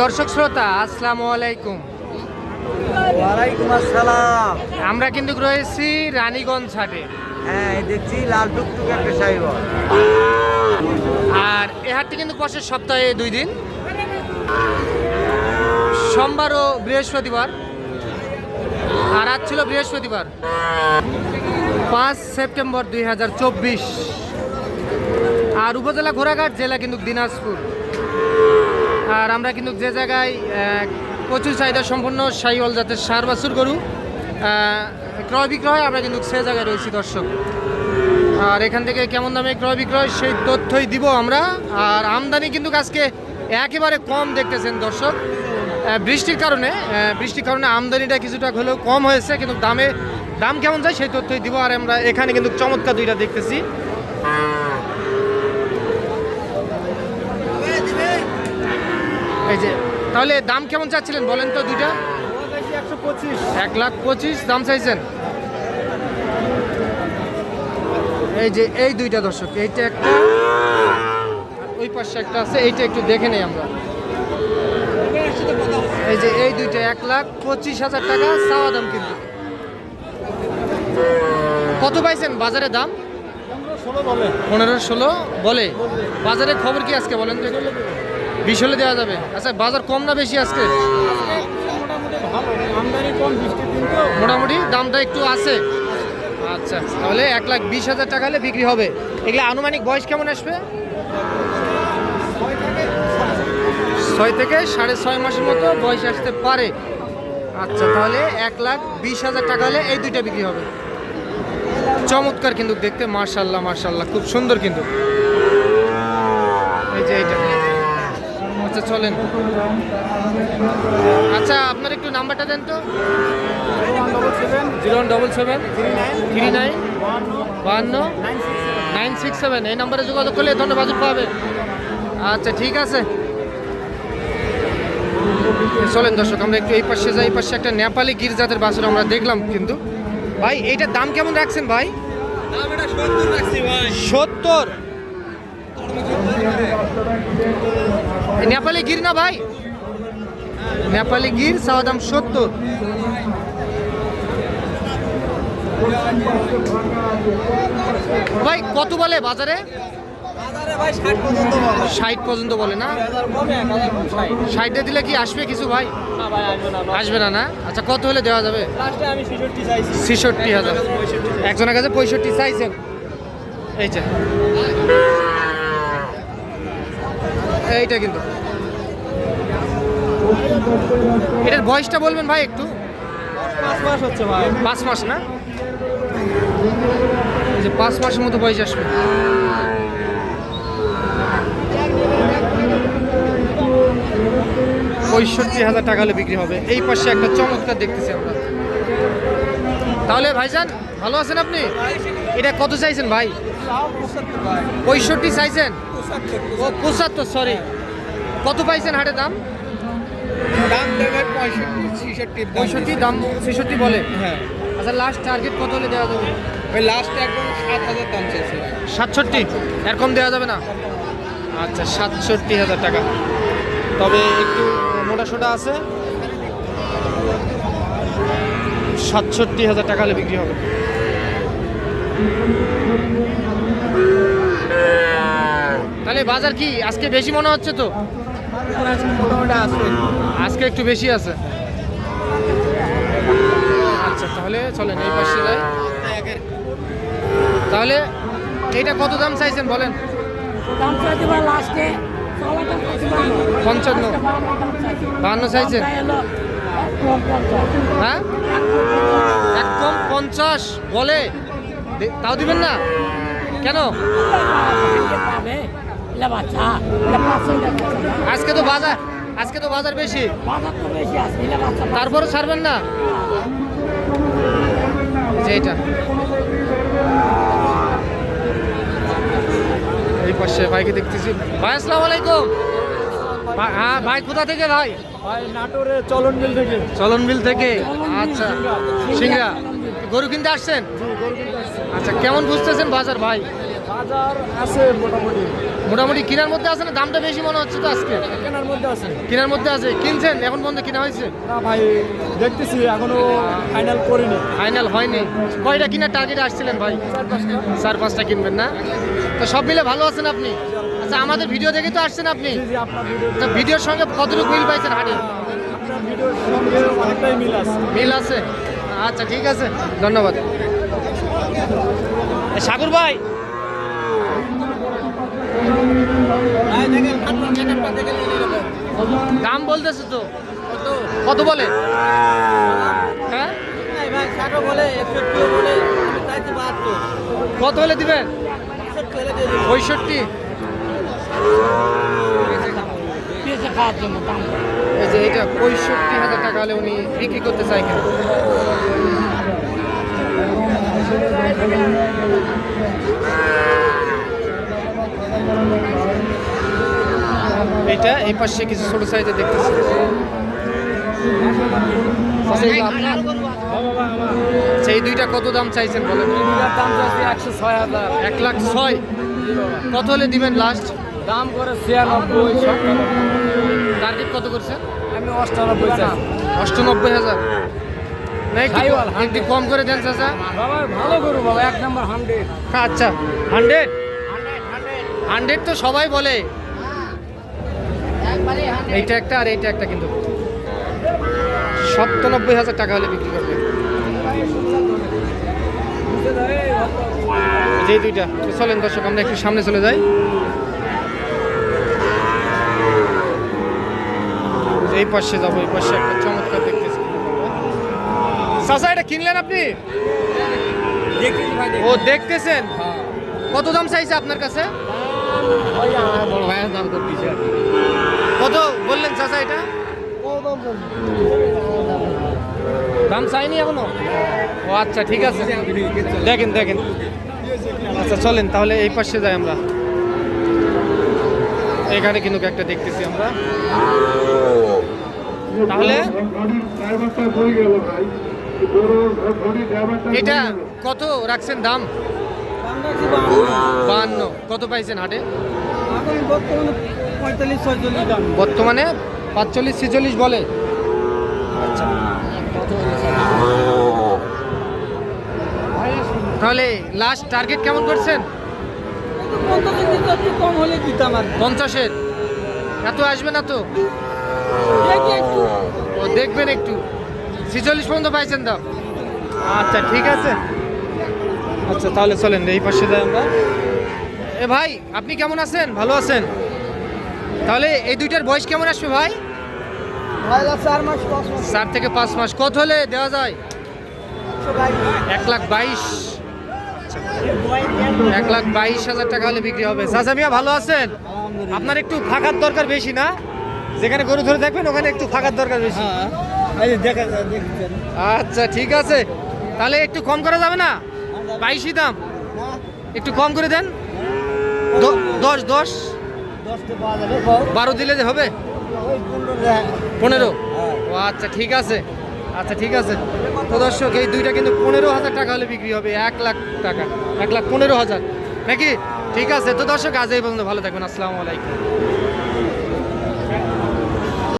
দর্শক শ্রোতা আসসালামু আলাইকুম। ওয়ালাইকুম আসসালাম। আমরা কিন্তু রয়েছি রানীগঞ্জ হাটে। হ্যাঁ দেখছি লাল টুকটুক একটা আর এ হাটটি কিন্তু বসে সপ্তাহে দুই দিন। সোমবার ও বৃহস্পতিবার। আর আজ ছিল বৃহস্পতিবার পাঁচ সেপ্টেম্বর দুই হাজার চব্বিশ। আর উপজেলা ঘোড়াঘাট জেলা কিন্তু দিনাজপুর। আর আমরা কিন্তু যে জায়গায় প্রচুর চাহিদা সম্পন্ন সাইওয়াল জাতের সার বাছুর গরু ক্রয় বিক্রয় আমরা কিন্তু সে জায়গায় রয়েছি, দর্শক। আর এখান থেকে কেমন দামে ক্রয় বিক্রয় সেই তথ্যই দিব আমরা। আর আমদানি কিন্তু আজকে একেবারে কম দেখতেছেন, দর্শক। বৃষ্টির কারণে বৃষ্টির কারণে আমদানিটা কিছুটা হলেও কম হয়েছে, কিন্তু দামে, দাম কেমন যায় সেই তথ্যই দিব। আর আমরা এখানে কিন্তু চমৎকার দুইটা দেখতেছি। এই যে তাহলে দাম কেমন চাচ্ছিলেন? বলেন তো দুইটা। এক লাখ পঁচিশ দাম চাইছেন? এই যে এই দুইটা দর্শক এইটা একটা ওই পাশে একটা আছে এইটা একটু দেখে নেই আমরা। এই যে এই দুইটা এক লাখ পঁচিশ হাজার টাকা চাওয়া দাম কিন্তু। কত পাইছেন বাজারে দাম? পনেরো ষোলো বলে। বাজারে খবর কি আজকে বলেন তো? বিশ হলে দেওয়া যাবে। আচ্ছা বাজার কম না বেশি আজকে? মোটামুটি দামটা একটু আছে। আচ্ছা তাহলে এক লাখ বিশ হাজার টাকা হলে বিক্রি হবে। এগুলো আনুমানিক বয়স কেমন আসবে? ছয় থেকে সাড়ে ছয় মাসের মতো বয়স আসতে পারে। আচ্ছা তাহলে এক লাখ বিশ হাজার টাকা হলে এই দুইটা বিক্রি হবে। চমৎকার কিন্তু দেখতে মার্শাল্লাহ মার্শাল্লাহ খুব সুন্দর কিন্তু। এই যে এইটা। আচ্ছা চলেন। আচ্ছা আপনার একটু নাম্বারটা দেন তো। Zero one double seven three nine বাহান্ন নাইন সিক্স সেভেন এই নাম্বারে যোগাযোগ করলে ধন্যবাদ ধরনের বাজেট পাবে আচ্ছা ঠিক আছে। চলেন দর্শক আমরা একটু এই পাশে যাই এই পাশে একটা নেপালি গির জাতের বাছুর আমরা দেখলাম কিন্তু। ভাই এইটার দাম কেমন রাখছেন ভাই? সত্তর নেপালি গির না ভাই? নেপালি গির চাওয়া দাম সত্তর। ভাই কত বলে বাজারে? ষাট পর্যন্ত বলে। না? ষাট দিলে কি আসবে কিছু ভাই? আসবে না না আচ্ছা কত হলে দেওয়া যাবে? ছেষট্টি হাজার। একজনের কাছে পঁয়ষট্টি চাইছেন। এই যে। এইটা কিন্তু। এটার বয়সটা বলবেন ভাই একটু? পাঁচ মাস হচ্ছে ভাই। পাঁচ মাস না? যে পাঁচ মাসের মতো বয়স আসবে। পঁয়ষট্টি হাজার টাকা হলে বিক্রি হবে। এই পাশে একটা চমৎকার দেখতেছি আমরা। তাহলে ভাইজান ভালো আছেন আপনি? এটা কত চাইছেন ভাই। পঁয়ষট্টি চাইছেন? ও পঁচাত্তর সরি কত পাইছেন হাটে দাম? দাম দেবে পঁয়ষট্টি পঁয়ষট্টি দাম ছেষট্টি বলে? হ্যাঁ। আচ্ছা লাস্ট টার্গেট কত হলে দেওয়া যাবে? ওই লাস্টে একদম সাত হাজার দাম চাইছে। সাতষট্টি? এরকম দেওয়া যাবে না? আচ্ছা সাতষট্টি হাজার টাকা। তবে একটু মোটা সোটা আছে। সাতষট্টি হাজার টাকা হলে বিক্রি হবে। তাহলে বাজার কি আজকে বেশি মনে হচ্ছে তো? আজকে একটু বেশি আছে। আচ্ছা তাহলে চলেন, এই পাশে যাই। তাহলে এইটা কত দাম চাইছেন বলেন? পঞ্চান্ন। বাহান্ন চাইছেন? হ্যাঁ? একদম পঞ্চাশ বলে। তাও দিবেন না? কেন? আজকে তো বাজার আজকে তো বাজার বেশি। বাজার তো বেশি আছে এটা বাচ্চা তারপরে ছাড়বেন না? যে এটা। এই পাশে ভাইকে দেখতেছি। ভাই আসসালামু আলাইকুম। হ্যাঁ ভাই কোথা থেকে ভাই? থেকে। আচ্ছা সিংড়া। গরু কিনতে আসছেন? আচ্ছা কেমন বুঝতেছেন বাজার ভাই? বাজার আছে মোটামুটি। মোটামুটি কেনার মধ্যে আছে না? দামটা বেশি মনে হচ্ছে তো আজকে? কেনার মধ্যে আছে। কেনার মধ্যে আছে। কিনছেন? এখন পর্যন্ত কিনা হয়েছে? না ভাই দেখতেছি এখনও ফাইনাল করিনি। ফাইনাল হয়নি। কয়টা কিনার টার্গেটে আসছিলেন ভাই? চার পাঁচটা। কিনবেন না? তো সব মিলে ভালো আছেন আপনি? আচ্ছা আমাদের ভিডিও দেখে তো আসছেন আপনি। জি, জি, আপনার ভিডিও তো ভিডিওর সঙ্গে কতটুকু মিল পাইছেন হাটে? ভিডিওর সঙ্গে অনেকটাই মিল আছে। মিল আছে? আচ্ছা ঠিক আছে। ধন্যবাদ। এ, সাগর ভাই দাম বলতেছে তো। কত বলে? হ্যাঁ? কত হলে দিবেন? পঁয়ষট্টি? খাওয়ার জন্য এটা পঁয়ষট্টি হাজার টাকা হলে উনি বিক্রি করতে চাই কেন? এটা এই পাশে কিছু ছোট সাইজে দেখতেছি। আচ্ছা, আপনার? আচ্ছা, এই দুইটা কত দাম চাইছেন বলেন? একশো ছয় হাজার। এক লাখ ছয়। কত হলে দিবেন লাস্ট দাম করে ছিয়ানব্বই টার্গেট কত করছেন? আমি অষ্টানব্বই চাই। অষ্টানব্বই হাজার। না একটু সাইওয়াল, একটু কম করে দেন চাচা। বাবা ভালো করু বাবা এক নম্বর হান্ড্রেড। আচ্ছা হান্ড্রেড। হান্ড্রেড তো সবাই বলে। এইটা একটা আর এইটা একটা কিন্তু। সপ্তানব্বই হাজার টাকা হলে বিক্রি করবে। যে দুইটা চলেন দর্শক আমরা একটু সামনে চলে যাই। এই পাশে যাব এই পাশে একটা চমৎকার দেখতেছি। চাচা এটা কিনলেন আপনি? ও দেখতেছেন? কত দাম চাইছে আপনার কাছে? কত বললেন চাচা এটা? দাম চাইনি এখনও? ও আচ্ছা ঠিক আছে। দেখেন দেখেন। আচ্ছা চলেন, তাহলে এই পাশে যাই আমরা। এখানে কিন্তু একটা দেখতেছি আমরা। তাহলে? এটা কত রাখছেন দাম? কত পাইছেন হাটে? বর্তমানে পাঁচচল্লিশ ছেচল্লিশ বলে। আচ্ছা। তাহলে লাস্ট টার্গেট কেমন করছেন? কম হলে দিতাম আর পঞ্চাশের? এত আসবে না তো? ও দেখবেন একটু। ছেচল্লিশ পর্যন্ত পাইছেন দাম। আচ্ছা ঠিক আছে। আচ্ছা তাহলে চলেন এই পাশে যাই আমরা। এ ভাই আপনি কেমন আছেন? ভালো আছেন? তাহলে এই দুইটার বয়স কেমন আসবে ভাই? চার থেকে পাঁচ মাস। কত হলে দেওয়া যায়? এক লাখ বাইশ। এক লাখ বাইশ হাজার টাকা হলে বিক্রি হবে। চাচা মিয়া ভালো আছেন? আপনার একটু ফাঁকার দরকার বেশি না? যেখানে গরু ধরে দেখবেন ওখানে একটু ফাঁকার দরকার বেশি। হ্যাঁ আচ্ছা ঠিক আছে। তাহলে একটু কম করা যাবে না? বাইশই দাম? একটু কম করে দেন। দশ দশ? বারো দিলে যে হবে? পনেরো? ও আচ্ছা ঠিক আছে। আচ্ছা ঠিক আছে। তো দর্শক, এই দুইটা কিন্তু পনেরো হাজার টাকা হলে বিক্রি হবে, এক লাখ টাকা, এক লাখ পনেরো হাজার। নাকি? ঠিক আছে। তো দর্শক, আজ এই পর্যন্ত ভালো থাকবেন। আসসালামু আলাইকুম।